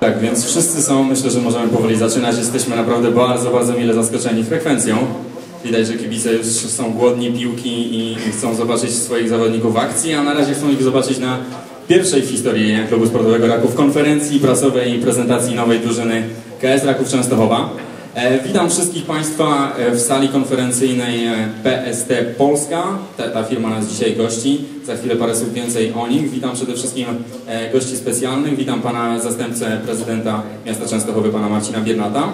Tak, więc wszyscy są, myślę, że możemy powoli zaczynać. Jesteśmy naprawdę bardzo, bardzo mile zaskoczeni frekwencją. Widać, że kibice już są głodni piłki i chcą zobaczyć swoich zawodników w akcji, a na razie chcą ich zobaczyć na pierwszej w historii Klubu Sportowego Raków konferencji prasowej i prezentacji nowej drużyny KS Raków Częstochowa. E, witam wszystkich Państwa e, w sali konferencyjnej e, PST Polska. Ta, ta, firma nas dzisiaj gości. Za chwilę parę słów więcej o nich. Witam przede wszystkim gości specjalnych. Witam Pana zastępcę prezydenta miasta Częstochowy, Pana Marcina Biernata.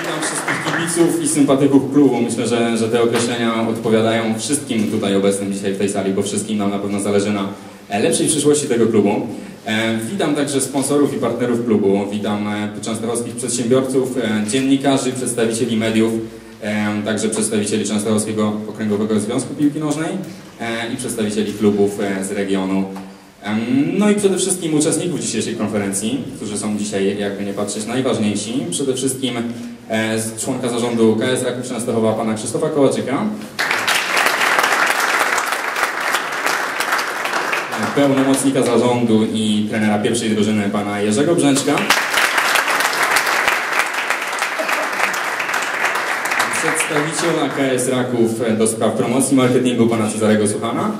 Witam wszystkich kibiców i sympatyków klubu. Myślę, że, że te określenia odpowiadają wszystkim tutaj obecnym dzisiaj w tej sali, bo wszystkim nam na pewno zależy na lepszej przyszłości tego klubu. E, witam także sponsorów i partnerów klubu, witam e, częstochowskich przedsiębiorców, e, dziennikarzy, przedstawicieli mediów, także przedstawicieli Częstochowskiego Okręgowego Związku Piłki Nożnej i przedstawicieli klubów z regionu. No i przede wszystkim uczestników dzisiejszej konferencji, którzy są dzisiaj, jakby nie patrzeć, najważniejsi. Przede wszystkim członka zarządu KS Raków Częstochowa, pana Krzysztofa Kołaczyka. Pełnomocnika zarządu i trenera pierwszej drużyny pana Jerzego Brzęczka. Przedstawiciela KS Raków do spraw promocji marketingu pana Cezarego Suchana.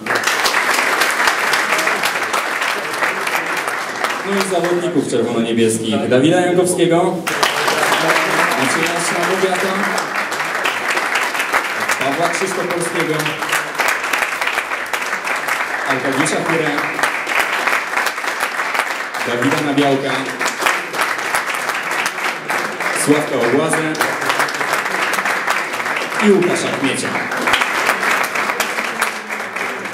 No i zawodników czerwono-niebieskich Dawida Jankowskiego, Macieja Szlamowiata, Pawła Krzysztofowskiego, Arkadiusza Kurę, Dawida Nabiałka, Sławka Obłazę i Łukasza Kmiecia.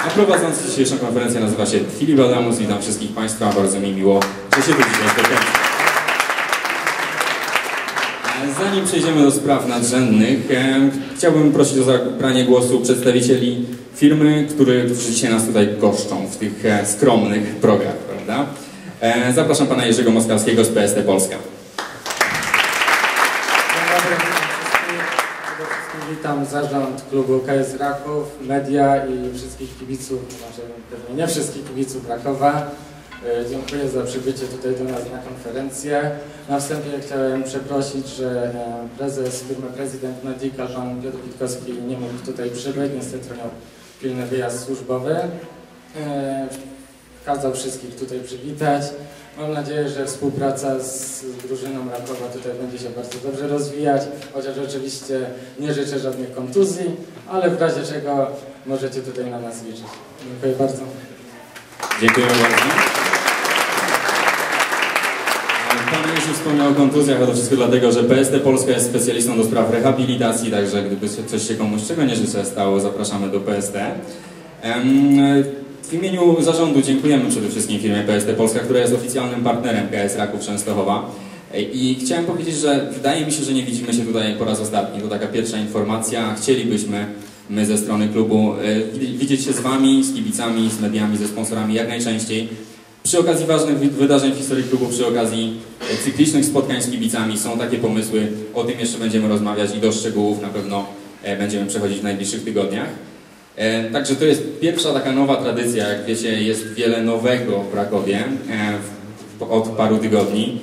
A prowadzący dzisiejszą konferencję nazywa się Filip Adamus. Witam wszystkich Państwa. Bardzo mi miło, że się tu dzisiaj spotkamy. Zanim przejdziemy do spraw nadrzędnych, chciałbym prosić o zabranie głosu przedstawicieli firmy, które, którzy dzisiaj nas tutaj goszczą w tych e, skromnych progach, prawda? E, zapraszam pana Jerzego Moskowskiego z PST Polska. Dzień dobry Przede wszystkim witam zarząd klubu KS Raków, media i wszystkich kibiców, znaczy pewnie nie wszystkich kibiców Rakowa. E, dziękuję za przybycie tutaj do nas na konferencję. Na wstępie chciałem przeprosić, że prezes firmy Prezydent Medical, pan Piotr Witkowski nie mógł tutaj przybyć, niestety miał pilny wyjazd służbowy. E, kazał wszystkich tutaj przywitać. Mam nadzieję, że współpraca z drużyną Rakowa tutaj będzie się bardzo dobrze rozwijać, chociaż oczywiście nie życzę żadnych kontuzji, ale w razie czego możecie tutaj na nas liczyć. Dziękuję bardzo. Dziękuję bardzo. Pan już wspomniał o kontuzjach, a to wszystko dlatego, że PST Polska jest specjalistą do spraw rehabilitacji, także gdyby coś się komuś czego nie życzę stało, zapraszamy do PST. W imieniu zarządu dziękujemy przede wszystkim firmie PST Polska, która jest oficjalnym partnerem KS Raków Częstochowa. I chciałem powiedzieć, że wydaje mi się, że nie widzimy się tutaj po raz ostatni. To taka pierwsza informacja. Chcielibyśmy my ze strony klubu e, widzieć się z Wami, z kibicami, z mediami, ze sponsorami jak najczęściej. Przy okazji ważnych wydarzeń w historii klubu, przy okazji cyklicznych spotkań z kibicami są takie pomysły, o tym jeszcze będziemy rozmawiać i do szczegółów na pewno e, będziemy przechodzić w najbliższych tygodniach. E, także to jest pierwsza taka nowa tradycja, jak wiecie jest wiele nowego w Krakowie e, od paru tygodni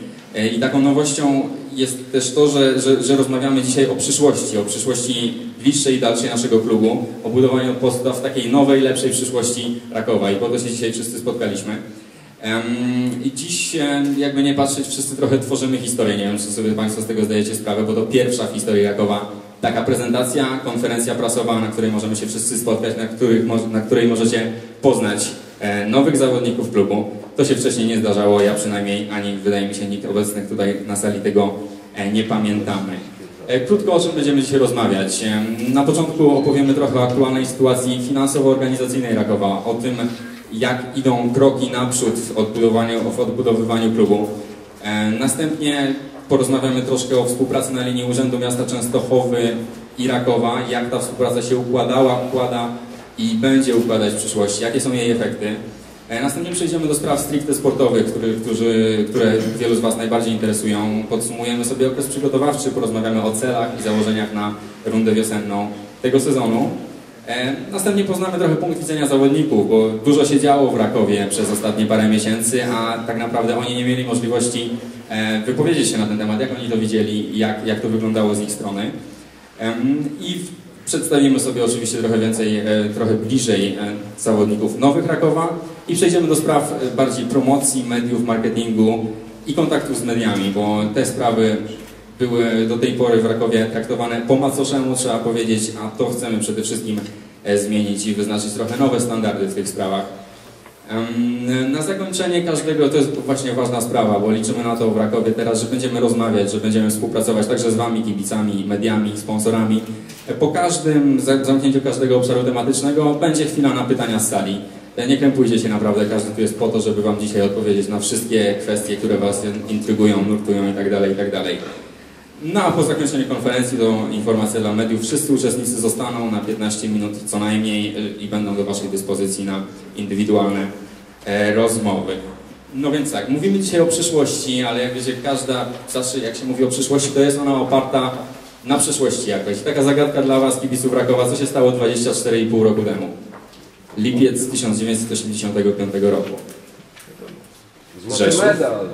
i taką nowością jest też to, że, że, że rozmawiamy dzisiaj o przyszłości, o przyszłości bliższej i dalszej naszego klubu, o budowaniu podstaw takiej nowej, lepszej przyszłości Rakowa i po to się dzisiaj wszyscy spotkaliśmy. I dziś, jakby nie patrzeć, wszyscy trochę tworzymy historię. Nie wiem, czy sobie Państwo z tego zdajecie sprawę, bo to pierwsza w historii Rakowa taka prezentacja, konferencja prasowa, na której możemy się wszyscy spotkać, na, których, na której możecie poznać e, nowych zawodników klubu. To się wcześniej nie zdarzało, ja przynajmniej, ani wydaje mi się nikt obecnych tutaj na sali tego e, nie pamiętamy. E, krótko o czym będziemy dzisiaj rozmawiać. Na początku opowiemy trochę o aktualnej sytuacji finansowo-organizacyjnej Rakowa, o tym, jak idą kroki naprzód w odbudowaniu, w odbudowywaniu klubu. E, następnie porozmawiamy troszkę o współpracy na linii Urzędu Miasta Częstochowy i Rakowa, jak ta współpraca się układała, układa i będzie układać w przyszłości, jakie są jej efekty. E, następnie przejdziemy do spraw stricte sportowych, którzy, które wielu z Was najbardziej interesują. Podsumujemy sobie okres przygotowawczy, porozmawiamy o celach i założeniach na rundę wiosenną tego sezonu. E, Następnie poznamy trochę punkt widzenia zawodników, bo dużo się działo w Rakowie przez ostatnie parę miesięcy, a tak naprawdę oni nie mieli możliwości e, wypowiedzieć się na ten temat, jak oni to widzieli, jak, jak to wyglądało z ich strony. I przedstawimy sobie oczywiście trochę więcej, e, trochę bliżej zawodników nowych Rakowa i przejdziemy do spraw bardziej promocji, mediów, marketingu i kontaktu z mediami, bo te sprawy były do tej pory w Rakowie traktowane po macoszemu, trzeba powiedzieć, a to chcemy przede wszystkim e, zmienić i wyznaczyć trochę nowe standardy w tych sprawach. Na zakończenie każdego, to jest właśnie ważna sprawa, bo liczymy na to w Rakowie teraz, że będziemy rozmawiać, że będziemy współpracować także z Wami, kibicami, mediami, sponsorami. E, Po każdym za- zamknięciu każdego obszaru tematycznego będzie chwila na pytania z sali. E, Nie krępujcie się naprawdę, każdy tu jest po to, żeby Wam dzisiaj odpowiedzieć na wszystkie kwestie, które Was intrygują, nurtują itd. itd. No a po zakończeniu konferencji to informacja dla mediów. Wszyscy uczestnicy zostaną na 15 minut co najmniej y, i będą do Waszej dyspozycji na indywidualne e, rozmowy. No więc tak, mówimy dzisiaj o przyszłości, ale jak wiecie, każda, zawsze jak się mówi o przyszłości, to jest ona oparta na przyszłości jakoś. Taka zagadka dla Was, kibiców Rakowa, co się stało 24,5 roku temu? Lipiec 1985 roku. Złoty medal.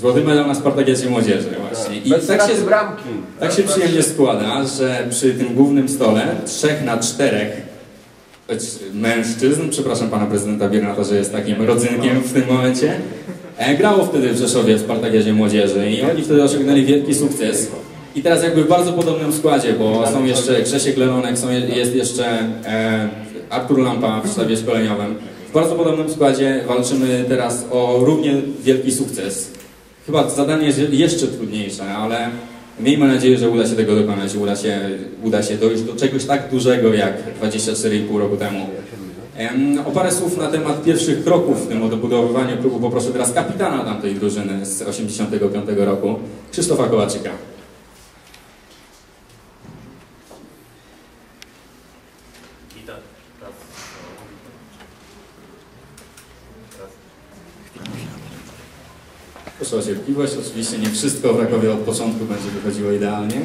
Złoty medal na Spartakiadzie Młodzieży właśnie. I Bez tak się, bramki. tak się przyjemnie składa, że przy tym głównym stole trzech na czterech mężczyzn, przepraszam pana prezydenta Biernata, że jest takim rodzynkiem w tym momencie, e, grało wtedy w Rzeszowie w Spartakiadzie Młodzieży i oni wtedy osiągnęli wielki sukces. I teraz jakby w bardzo podobnym składzie, bo są jeszcze Grzesiek Leronek, są, jest jeszcze e, Artur Lampa w sztabie szkoleniowym. W bardzo podobnym składzie walczymy teraz o równie wielki sukces. Chyba zadanie jest jeszcze trudniejsze, ale miejmy nadzieję, że uda się tego dokonać, uda się, uda się dojść do czegoś tak dużego jak 24,5 roku temu. Em, O parę słów na temat pierwszych kroków w tym odbudowywaniu klubu poproszę teraz kapitana tamtej drużyny z 85 roku, Krzysztofa Kołaczyka. Witam. Raz. Raz. Proszę cierpliwość, oczywiście nie wszystko w Rakowie od początku będzie wychodziło idealnie.